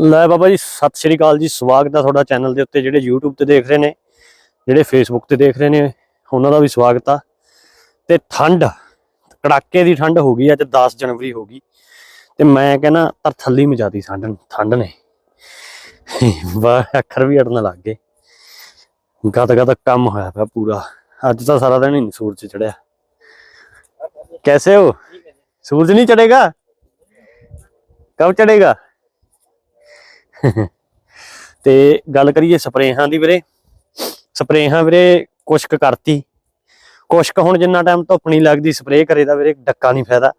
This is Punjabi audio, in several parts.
ਲੈ ਬਾਬਾ ਜੀ, ਸਤਿ ਸ਼੍ਰੀ ਅਕਾਲ ਜੀ। ਸਵਾਗਤ ਆ ਤੁਹਾਡਾ ਚੈਨਲ ਦੇ ਉੱਤੇ, ਜਿਹੜੇ YouTube ਤੇ ਦੇਖ ਰਹੇ ਨੇ, ਜਿਹੜੇ Facebook ਤੇ ਦੇਖ ਰਹੇ ਨੇ, ਉਹਨਾਂ ਦਾ ਵੀ ਸਵਾਗਤ ਆ। ਤੇ ਠੰਡ, ਕੜਾਕੇ ਦੀ ਠੰਡ ਹੋ ਗਈ, ਅੱਜ 10 ਜਨਵਰੀ ਹੋ ਗਈ। ਤੇ ਮੈਂ ਕਹਿੰਦਾ ਤਰ ਥੱਲੀ ਮਜਾਦੀ ਸਾਡਨ ਠੰਡ ਨੇ। ਵਾਹ, ਅੱਖਰ ਵੀ ਅੜਨ ਲੱਗ ਗਏ। ਗਦ ਗਦ ਕੰਮ ਹੋਇਆ ਪਿਆ ਪੂਰਾ। ਅੱਜ ਤਾਂ ਸਾਰਾ ਦਿਨ ਹੀ ਸੂਰਜ ਚੜਿਆ। ਕੈਸੇ ਹੋ? ਸੂਰਜ ਨਹੀਂ ਚੜੇਗਾ? ਕਦ ਚੜੇਗਾ? ਤੇ ਗੱਲ ਕਰੀਏ ਸਪਰੇਹਾਂ ਦੀ ਵੀਰੇ। ਸਪਰੇਹਾਂ ਵੀਰੇ ਕੁਛ ਕੁ ਕਰਤੀ। ਕੁਛ ਕੁ ਹੁਣ ਜਿੰਨਾ ਟਾਈਮ ਧੁੱਪ ਨਹੀਂ ਲੱਗਦੀ ਸਪਰੇਅ ਕਰੇ ਦਾ ਵੀਰੇ ਡੱਕਾ ਨਹੀਂ ਫਾਇਦਾ।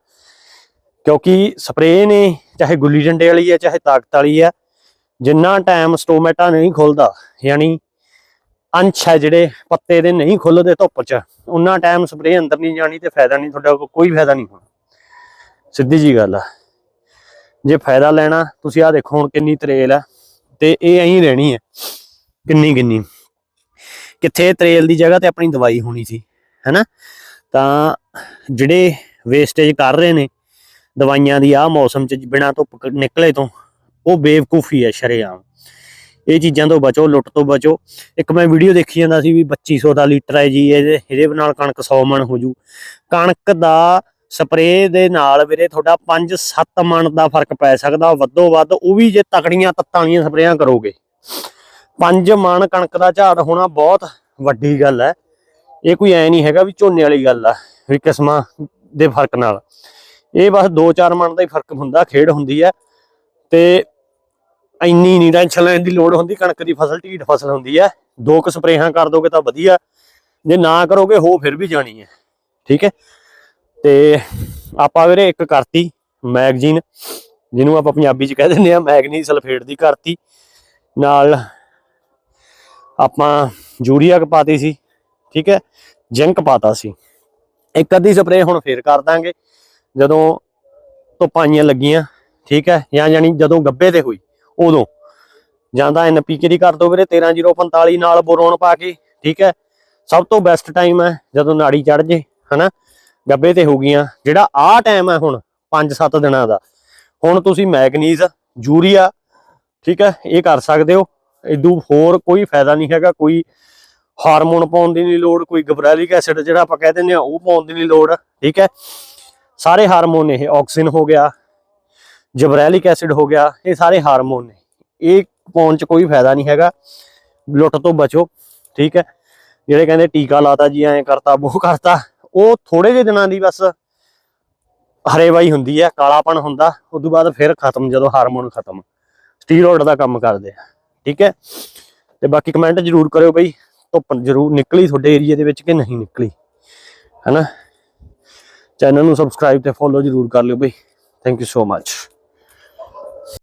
ਕਿਉਂਕਿ ਸਪਰੇਅ ਨੇ, ਚਾਹੇ ਗੁੱਲੀ ਡੰਡੇ ਵਾਲੀ ਹੈ ਚਾਹੇ ਤਾਕਤ ਵਾਲੀ ਹੈ ਜਿੰਨਾ ਟਾਈਮ ਸਟੋਮੈਟਾ ਨਹੀਂ ਖੁੱਲਦਾ, ਯਾਨੀ ਅੰਸ਼ ਹੈ ਜਿਹੜੇ ਪੱਤੇ ਦੇ ਨਹੀਂ ਖੁੱਲਦੇ ਧੁੱਪ 'ਚ, ਉਹਨਾਂ ਟਾਈਮ ਸਪਰੇਅ ਅੰਦਰ ਨਹੀਂ ਜਾਣੀ ਤੇ ਫਾਇਦਾ ਨਹੀਂ, ਤੁਹਾਡਾ ਕੋ- ਕੋਈ ਫਾਇਦਾ ਨਹੀਂ ਹੋਣਾ। ਸਿੱਧੀ ਜੀ ਗੱਲ ਆ। ਜੇ ਫਾਇਦਾ ਲੈਣਾ, ਤੁਸੀਂ ਆ ਦੇਖੋ ਹੁਣ ਕਿੰਨੀ ਤਰੇਲ ਆ, ਤੇ ਇਹ ਐਂ ਰਹਿਣੀ ਹੈ, ਕਿੰਨੀ ਕਿੰਨੀ। ਕਿੱਥੇ ਤਰੇਲ ਦੀ ਜਗ੍ਹਾ ਤੇ ਆਪਣੀ ਦਵਾਈ ਹੋਣੀ ਸੀ, ਹੈਨਾ? ਤਾਂ ਜਿਹੜੇ ਵੇਸਟੇਜ ਕਰ ਰਹੇ ਨੇ, ਦਵਾਈਆਂ ਦੀ ਆ ਮੌਸਮ 'ਚ ਬਿਨਾ ਧੁੱਪ ਨਿਕਲੇ ਤੋਂ, ਉਹ ਬੇਵਕੂਫੀ ਹੈ ਸ਼ਰੇਆਮ। ਇਹ ਚੀਜ਼ਾਂ ਤੋਂ ਬਚੋ, ਲੁੱਟ ਤੋਂ ਬਚੋ। ਇੱਕ ਮੈਂ ਵੀਡੀਓ ਦੇਖੀ ਜਾਂਦਾ ਸੀ ਵੀ 2500 ਦਾ ਲੀਟਰ ਹੈ ਜੀ, ਇਹਦੇ ਇਹਦੇ ਨਾਲ ਕਣਕ 100 ਮਣ ਹੋ ਜੂ। ਕਣਕ ਦਾ ਸਪਰੇਅ ਦੇ ਨਾਲ ਵੀਰੇ ਤੁਹਾਡਾ 5-7 ਮਣ ਦਾ ਫ਼ਰਕ ਪੈ ਸਕਦਾ, ਵੱਧੋ ਵੱਧ ਉਹ ਵੀ ਜੇ ਤਕੜੀਆਂ ਤੱਤਾਂ ਵਾਲੀਆਂ ਸਪਰੇਆਂ ਕਰੋਗੇ। 5 ਮਣ ਕਣਕ ਦਾ ਝਾੜ ਹੋਣਾ ਬਹੁਤ ਵੱਡੀ ਗੱਲ ਹੈ। ਇਹ ਕੋਈ ਐ ਨਹੀਂ ਹੈਗਾ ਵੀ ਝੋਨੇ ਵਾਲੀ ਗੱਲ ਆ, ਵੀ ਕਿਸਮਾਂ ਦੇ ਫ਼ਰਕ ਨਾਲ। ਇਹ ਬਸ 2-4 ਮਣ ਦਾ ਹੀ ਫ਼ਰਕ ਹੁੰਦਾ, ਖੇਡ ਹੁੰਦੀ ਹੈ। ਤੇ ਇੰਨੀ ਨਹੀਂ ਟੈਨਸ਼ਨ ਲੈਣ ਦੀ ਲੋੜ ਹੁੰਦੀ, ਕਣਕ ਦੀ ਫਸਲ, ਢੀਠ ਫਸਲ ਹੁੰਦੀ ਹੈ। ਦੋ ਕੁ ਸਪਰੇਹਾਂ ਕਰ ਦੋਗੇ ਤਾਂ ਵਧੀਆ। ਜੇ ਨਾ ਕਰੋਗੇ, ਹੋ ਫਿਰ ਵੀ ਜਾਣੀ ਹੈ। ਠੀਕ ਹੈ? ਤੇ ਆਪਾਂ ਵੀਰੇ ਇੱਕ ਕਰਤੀ ਮੈਗਜ਼ੀਨ, ਜਿਹਨੂੰ ਆਪਾਂ ਪੰਜਾਬੀ ਚ ਕਹਿ ਦਿੰਦੇ ਆ ਮੈਗਨੀ ਸਲਫੇਟ ਦੀ ਕਰਤੀ। ਨਾਲ ਆਪਾਂ ਯੂਰੀਆ ਪਾਤੀ ਸੀ, ਠੀਕ ਹੈ? ਜ਼ਿੰਕ ਪਾਤਾ ਸੀ। ਇੱਕ ਅੱਧੀ ਸਪਰੇਅ ਹੁਣ ਫੇਰ ਕਰ ਦਾਂਗੇ, ਜਦੋਂ ਧੁੱਪਾਂ ਲੱਗੀਆਂ, ਠੀਕ ਹੈ? ਜਾਂ ਜਾਨੀ ਜਦੋਂ ਗੱਬੇ ਤੇ ਹੋਈ, ਉਦੋਂ। ਜਾਂ ਤਾਂ ਐਨਪੀਕੇ ਦੀ ਕਰ ਦੋ ਵੀਰੇ? 13045 ਨਾਲ ਬੋਰੋਨ ਪਾ ਕੇ, ਠੀਕ ਹੈ? ਸਭ ਤੋਂ ਬੈਸਟ ਟਾਈਮ ਹੈ ਜਦੋਂ ਨਾੜੀ ਚੜ ਜੇ, ਹਨਾ? ਗੱਬੇ ਤੇ ਹੋ ਗਈਆਂ, ਜਿਹੜਾ ਆਹ ਟਾਈਮ ਹੈ ਹੁਣ 5-7 ਦਿਨਾਂ ਦਾ। ਹੁਣ ਤੁਸੀਂ ਮੈਗਨੀਜ਼ ਯੂਰੀਆ, ਠੀਕ ਹੈ, ਇਹ ਕਰ ਸਕਦੇ ਹੋ। ਇਦੋਂ ਹੋਰ ਕੋਈ ਫਾਇਦਾ ਨਹੀਂ ਹੈਗਾ, ਕੋਈ ਹਾਰਮੋਨ ਪਾਉਣ ਦੀ ਨਹੀਂ ਲੋੜ, ਕੋਈ ਗਬਰੈਲਿਕ ਐਸਿਡ ਜਿਹੜਾ ਆਪਾਂ ਕਹਿ ਦਿੰਦੇ ਆ ਉਹ ਪਾਉਣ ਦੀ ਨਹੀਂ ਲੋੜ, ਠੀਕ ਹੈ। ਸਾਰੇ ਹਾਰਮੋਨ ਨੇ ਇਹ ਆਕਸੀਜਨ ਹੋ ਗਿਆ, ਜਬਰੈਲਿਕ ਐਸਿਡ ਹੋ ਗਿਆ, ਇਹ ਸਾਰੇ ਹਾਰਮੋਨ ਨੇ। ਇਹ ਪਾਉਣ ਚ ਕੋਈ ਫਾਇਦਾ ਨਹੀਂ ਹੈਗਾ, ਲੁੱਟ ਤੋਂ ਬਚੋ, ਠੀਕ ਹੈ। ਜਿਹੜੇ ਕਹਿੰਦੇ ਟੀਕਾ ਲਾਤਾ ਜੀ, ਐਂ ਕਰਤਾ, ਉਹ ਕਰਤਾ ਉਹ ਥੋੜੇ ਜਿਹੇ ਦਿਨਾਂ ਦੀ ਬਸ ਹਰੇਵਾਈ ਹੁੰਦੀ ਹੈ, ਕਾਲਾਪਣ ਹੁੰਦਾ ਉਸ ਤੋਂ ਬਾਅਦ ਫਿਰ ਖਤਮ, ਜਦੋਂ ਹਾਰਮੋਨ ਖਤਮ। ਸਟੀਰੋਇਡ ਦਾ ਕੰਮ ਕਰਦੇ ਆ, ਠੀਕ ਹੈ? ਤੇ ਬਾਕੀ ਕਮੈਂਟ ਜਰੂਰ ਕਰਿਓ ਬਈ, ਧੁੱਪ ਜਰੂਰ ਨਿਕਲੀ ਤੁਹਾਡੇ ਏਰੀਆ ਦੇ ਵਿੱਚ ਕਿ ਨਹੀਂ ਨਿਕਲੀ ਹੈਨਾ ਚੈਨਲ ਨੂੰ ਸਬਸਕ੍ਰਾਈਬ ਤੇ ਫੋਲੋ ਜਰੂਰ ਕਰ ਲਿਓ ਬਈ। Thank you so much